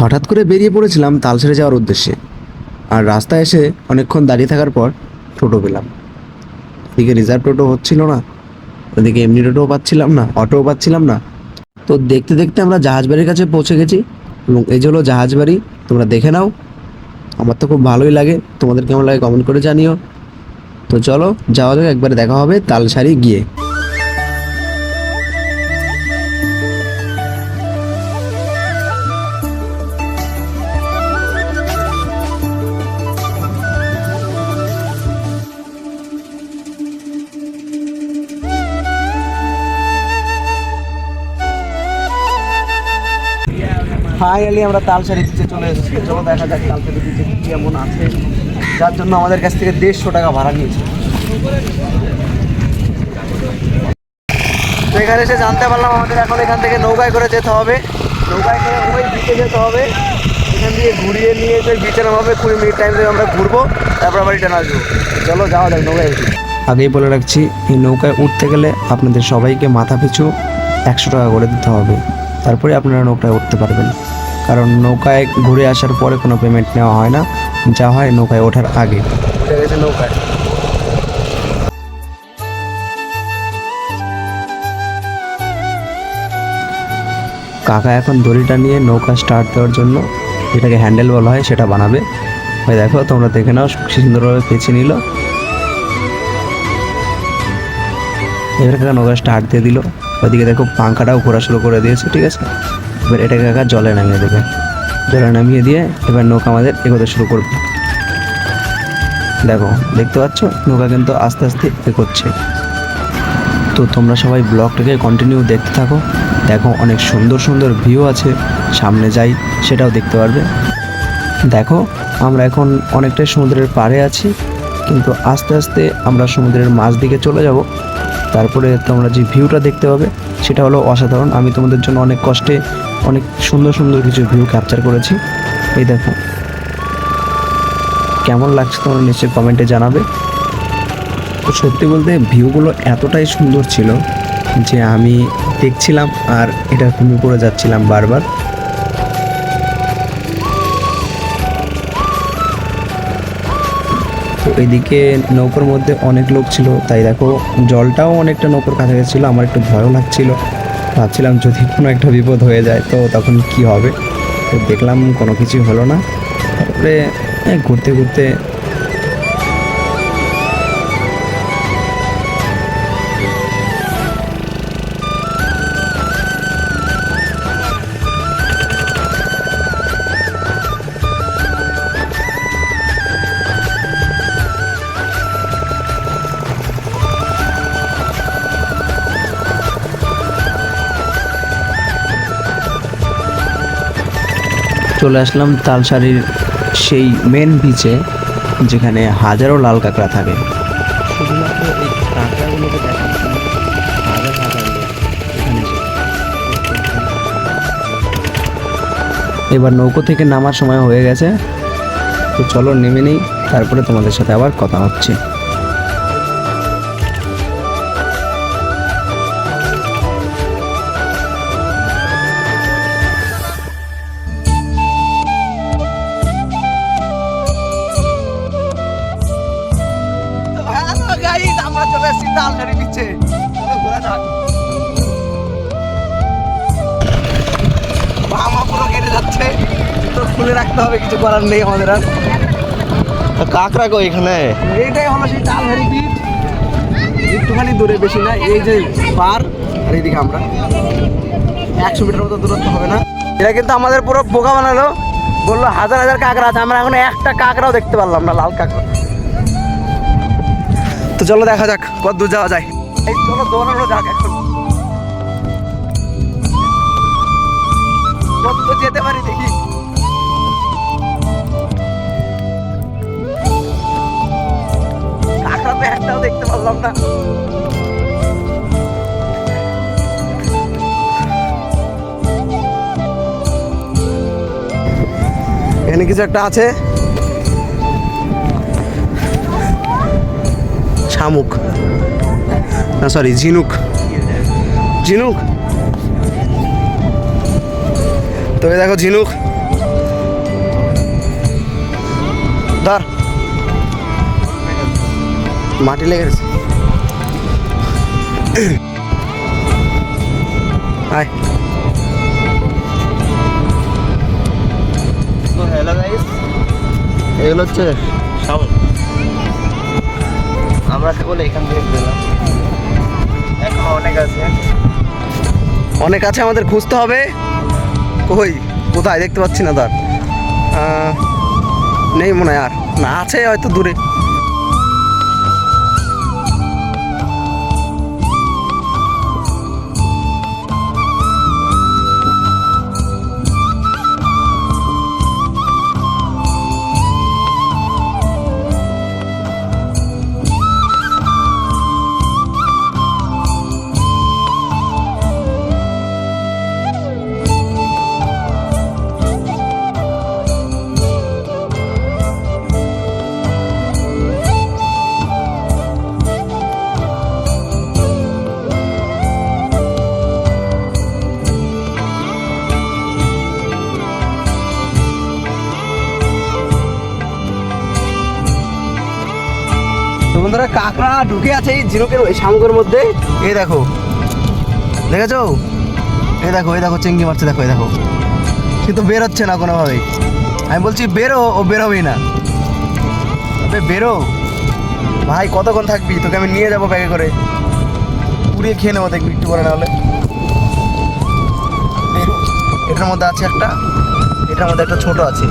হঠাৎ করে বেরিয়ে পড়েছিলাম তালসারে যাওয়ার উদ্দেশ্যে। আর রাস্তায় এসে অনেকক্ষণ দাঁড়িয়ে থাকার পর টোটো পেলাম। এদিকে রিজার্ভ টোটো হচ্ছিল না, ওদিকে এমনি টোটোও পাচ্ছিলাম না, অটোও পাচ্ছিলাম না। তো দেখতে দেখতে আমরা জাহাজবাড়ির কাছে পৌঁছে গেছি এবং এই যে হলো জাহাজবাড়ি তোমরা দেখে নাও। আমার তো খুব ভালোই লাগে, তোমাদের কেমন লাগে কমেন্ট করে জানিও। তো চলো, যাওয়া যাক, একবারে দেখা হবে তালসারি গিয়ে। ফাইনালি আমরা তালসারি বিচে চলে এসেছি। চলো দেখা যাক তালসারি বিচে কি কেমন আছে। যার জন্য আমাদের কাছ থেকে দেড়শো টাকা ভাড়া নিয়েছে। এখানে এসে জানতে পারলাম আমাদের এখন এখান থেকে নৌকায় করে যেতে হবে। নৌকায় করে ওই বিচে যেতে হবে। এখান দিয়ে ঘুরিয়ে নিয়ে যে বিচে নামাবে। কুড়ি মিনিট টাইম ধরে আমরা ঘুরবো। তারপর আবার রিটার্ন আসব। চলো যাওয়া যাক নৌকায় উঠি। আগেই বলে রাখছি, এই নৌকায় উঠতে গেলে আপনাদের সবাইকে মাথা পিছু একশো টাকা করে দিতে হবে। তারপরে আপনারা নৌকায় উঠতে পারবেন। কারণ নৌকায় ঘুরে আসার পরে কোনো পেমেন্ট নেওয়া হয় না। যা হয় নৌকায় ওঠার আগে। নৌকায়। কাকা এখন দড়িটা নিয়ে নৌকা স্টার্ট দেওয়ার জন্য যেটাকে হ্যান্ডেল বলা হয় সেটা বানাবে। ওই দেখো তোমরা দেখে নাও সুন্দরভাবে পেঁচে নিল। এবার কাকা নৌকা স্টার্ট দিয়ে দিল। ওইদিকে দেখো পাঙ্খাটাও ঘোরা শুরু করে দিয়েছে, ঠিক আছে? এবার এটাকে কাকা জলে নামিয়ে দেবে। জলে নামিয়ে দিয়ে এবার নৌকা আমাদের এগোতে শুরু করবে। দেখো, দেখতে পাচ্ছ? নৌকা কিন্তু আস্তে আস্তে এগোচ্ছে। তো তোমরা সবাই ব্লগটাকে কন্টিনিউ দেখতে থাকো। দেখো, অনেক সুন্দর সুন্দর ভিউ আছে। সামনে যাই, সেটাও দেখতে পারবে। দেখো, আমরা এখন অনেকটাই সমুদ্রের পাড়ে আছি, কিন্তু আস্তে আস্তে আমরা সমুদ্রের মাঝ দিকে চলে যাব। তারপরে তোমরা যে ভিউটা দেখতে পাবে, সেটা হলো অসাধারণ। আমি তোমাদের জন্য অনেক কষ্টে অনেক সুন্দর সুন্দর কিছু ভিউ ক্যাপচার করেছি। এই দেখো। কেমন লাগছে তোমরা নিশ্চয়ই কমেন্টে জানাবে। তো সত্যি বলতে ভিউগুলো এতটাই সুন্দর ছিল যে আমি দেখছিলাম আর এটা ঘুমিয়ে পড়ে যাচ্ছিলাম বারবার। এদিকে নৌকোর মধ্যে অনেক লোক ছিল। তাই দেখো, জলটাও অনেকটা নৌকার কাছাকাছি ছিল। আমার একটু ভয়ও লাগছিল। ভাবছিলাম যদি কোনো একটা বিপদ হয়ে যায়, তো তখন কি হবে? তো দেখলাম কোনো কিছু হলো না। তারপরে ঘুরতে ঘুরতে চলে আসলাম তালসারির সেই মেন বিচে যেখানে হাজারো লাল কাঁকড়া থাকে। এবার নৌকো থেকে নামার সময় হয়ে গেছে, তো চলো নেমে নেই, তারপরে তোমাদের সাথে আবার কথা হচ্ছে। আমরা চলে এসেছি তালসারি বিচে ঘোরা যাক। মামা পুরো কেটে যাচ্ছে। তো খুলে রাখতে হবে কিছু করার নেই আমাদের আর। কাকড়া কো এখানে? এইটাই হলো সেই বিচ একটুখানি দূরে বেশি না এই যে পার আর এইদিকে আমরা। একশো মিটার মতো দূরত্ব হবে না। এটা কিন্তু আমাদের পুরো বোকা বানালো। বলল হাজার হাজার কাঁকড়া আছে আমরা এখন একটা কাঁকড়াও দেখতে পারলাম না লাল কাঁকড়া চলো দেখা যাক কত দূর যাওয়া যায়। এই চলো দৌড়ানো যাক এখন। কত দূর যেতে পারি দেখি। কাঁকড়া একটাও দেখতে পারলাম না। এখানে কিছু একটা আছে। শামুক। না সরি ঝিনুক। ঝিনুক? তবে দেখো ঝিনুক। ধর। মাটি লেগে গেছে। আয়। এগুলো হচ্ছে আমরা কেবল এখান থেকে এখন অনেক আছে। অনেক আছে, আমাদের খুঁজতে হবে। কই? কোথায়? দেখতে পাচ্ছি না তার। নেই মনে হয় আর। না আছে হয়তো দূরে। কাঁকড়া ঢুকে আছে এই ঝিনুকের ওই শামুকের মধ্যে। এই দেখো। দেখেছ? এই দেখো এই দেখো চেঙ্গি মারছে, দেখো, এই দেখো। কিন্তু বের হচ্ছে না কোনোভাবেই। আমি বলছি, বেরো, ও বেরোবেই না। আবে, বেরো। ভাই, কতক্ষণ থাকবি? তোকে আমি নিয়ে যাব ব্যাগে করে। পুড়িয়ে খেয়ে নেব দেখবি একটু করে না হলে। এটার মধ্যে আছে একটা। এটার মধ্যে একটা ছোট আছে।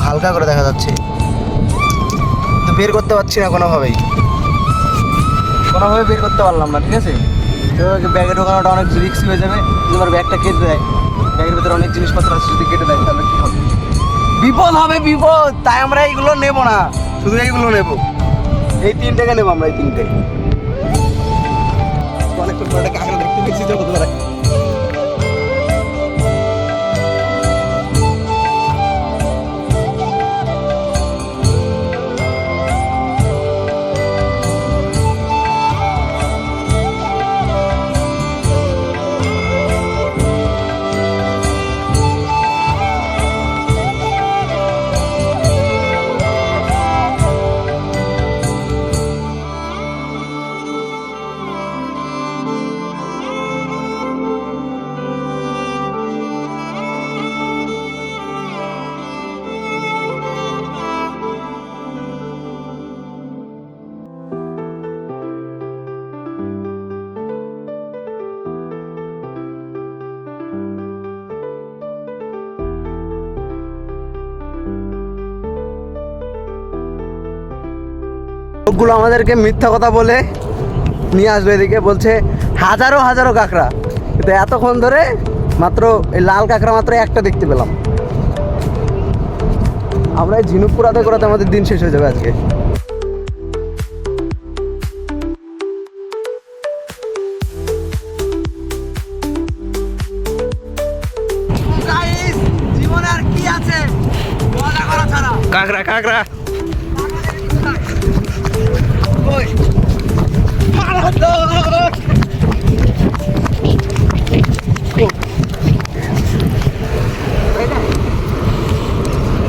হালকা করে দেখা যাচ্ছে। তো বের করতে পারছি না কোনোভাবেই। কোনোভাবে বের করতে পারলাম না, ঠিক আছে? তো ব্যাগে ঢোকানোটা অনেক রিক্স হয়ে যাবে যদি আমার ব্যাগটা কেটে দেয়। ব্যাগের ভিতরে অনেক জিনিসপত্র আছে, যদি কেটে দেয়, তাহলে কী হবে? বিপদ হবে, বিপদ! তাই আমরা এইগুলো নেব না। শুধু এইগুলো নেব। এই তিনটেকে নেব আমরা, এই তিনটে। অনেকক্ষণ পরে একটা কাঁকড়া দেখতে পেয়েছি তো লোকগুলো আমাদেরকে মিথ্যা কথা বলে নিয়ে আসবে এদিকে বলছে হাজারো হাজারো কাঁকড়া। কিন্তু এতক্ষণ ধরে মাত্র এই লাল কাঁকড়া মাত্র একটা দেখতে পেলাম। আমরা এই ঝিনুক কুড়াতে করাতে আমাদের দিন শেষ হয়ে যাবে আজকে। জীবনে আর কি আছে? মজা করা ছাড়া। কাঁকড়া কাঁকড়া।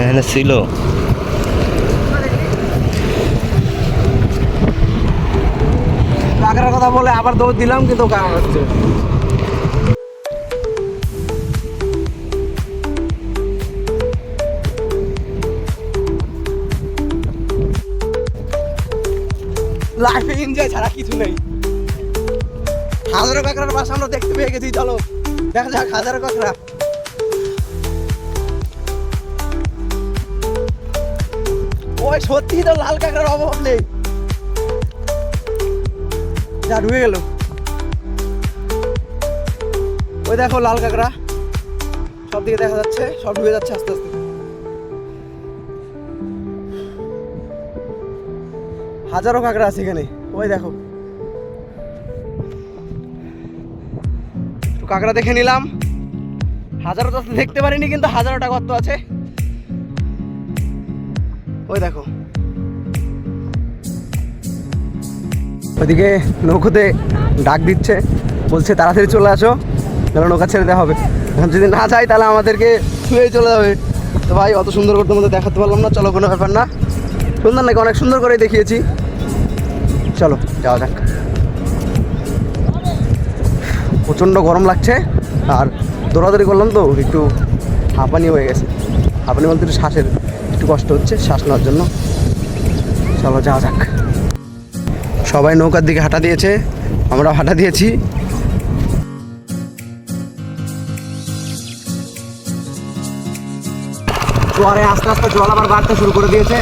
এখানে ছিল। কাঁকড়ার কথা বলে আবার দৌড় দিলাম, কিন্তু কাঁকড়া হচ্ছে। লাইফে এনজয় ছাড়া কিছু নেই। হাজারো কাঁকড়ার বাসা আমরা দেখতে পেয়ে গেছি, চলো। দেখা যাক, হাজারো কাঁকড়া। ওই সত্যি তো লাল কাঁকড়ার অভাব নেই। যা, ঢুকে গেল। ওই দেখো লাল কাঁকড়া। সব দিকে দেখা যাচ্ছে, সব ঢুকে যাচ্ছে আস্তে আস্তে। হাজারো কাঁকড়া আছে এখানে। ওই দেখো। কাঁকড়া দেখে নিলাম। হাজারো তো দেখতে পারিনি, কিন্তু হাজারোটা গর্ত আছে। ওই দেখো। ওইদিকে নৌকোতে ডাক দিচ্ছে, বলছে, তাড়াতাড়ি চলে আসো তাহলে নৌকা ছেড়ে দেওয়া হবে। যদি না যাই তাহলে আমাদেরকে ছুঁয়ে চলে যাবে। তো ভাই, অত সুন্দর করে তোমাদের দেখাতে পারলাম না, চলো কোনো ব্যাপার না। সুন্দর নাকি? অনেক সুন্দর করে দেখিয়েছি। চলো, যাওয়া যাক। প্রচণ্ড গরম লাগছে। আর দৌড়াদৌড়ি করলাম তো, একটু হাঁপানি হয়ে গেছে। হাঁপানি বলতে একটু শ্বাসের একটু কষ্ট হচ্ছে, শ্বাস নেওয়ার জন্য। চলো যাওয়া যাক। সবাই নৌকার দিকে হাঁটা দিয়েছে, আমরাও হাঁটা দিয়েছি। জোয়ারে আস্তে আস্তে জল আবার বাড়তে শুরু করে দিয়েছে।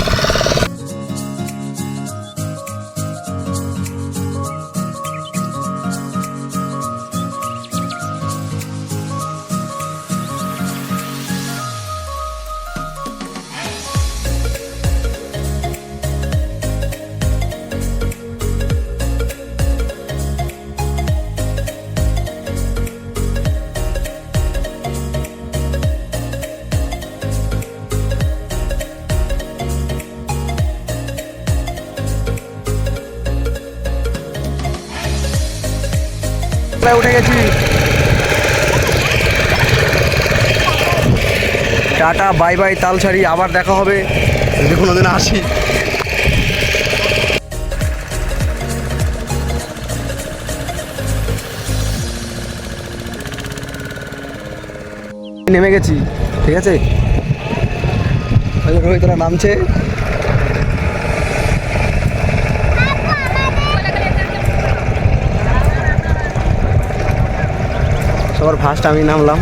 প্রায় উঠে গেছি। টাটা বাই বাই তালছাড়ি আবার দেখা হবে। যদি কোনোদিন আসি। নেমে গেছি ঠিক আছে? রোহিতরা নামছে। সবার ফার্স্ট আমি নামলাম।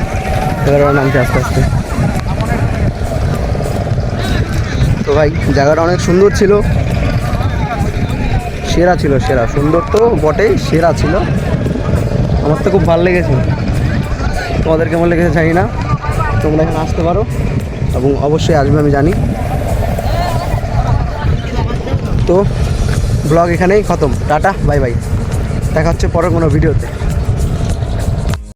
এবার নামছে আস্তে আস্তে। তো ভাই, জায়গাটা অনেক সুন্দর ছিল। সেরা ছিল, সেরা। সুন্দর তো বটেই, সেরা ছিল। আমার তো খুব ভালো লেগেছে। তোমাদের কেমন লেগেছে জানি না। তোমরা এখানে আসতে পারো এবং অবশ্যই আসবে, আমি জানি। তো ব্লগ এখানেই খতম। Tata, bye bye. দেখা হচ্ছে পরে কোনো ভিডিওতে।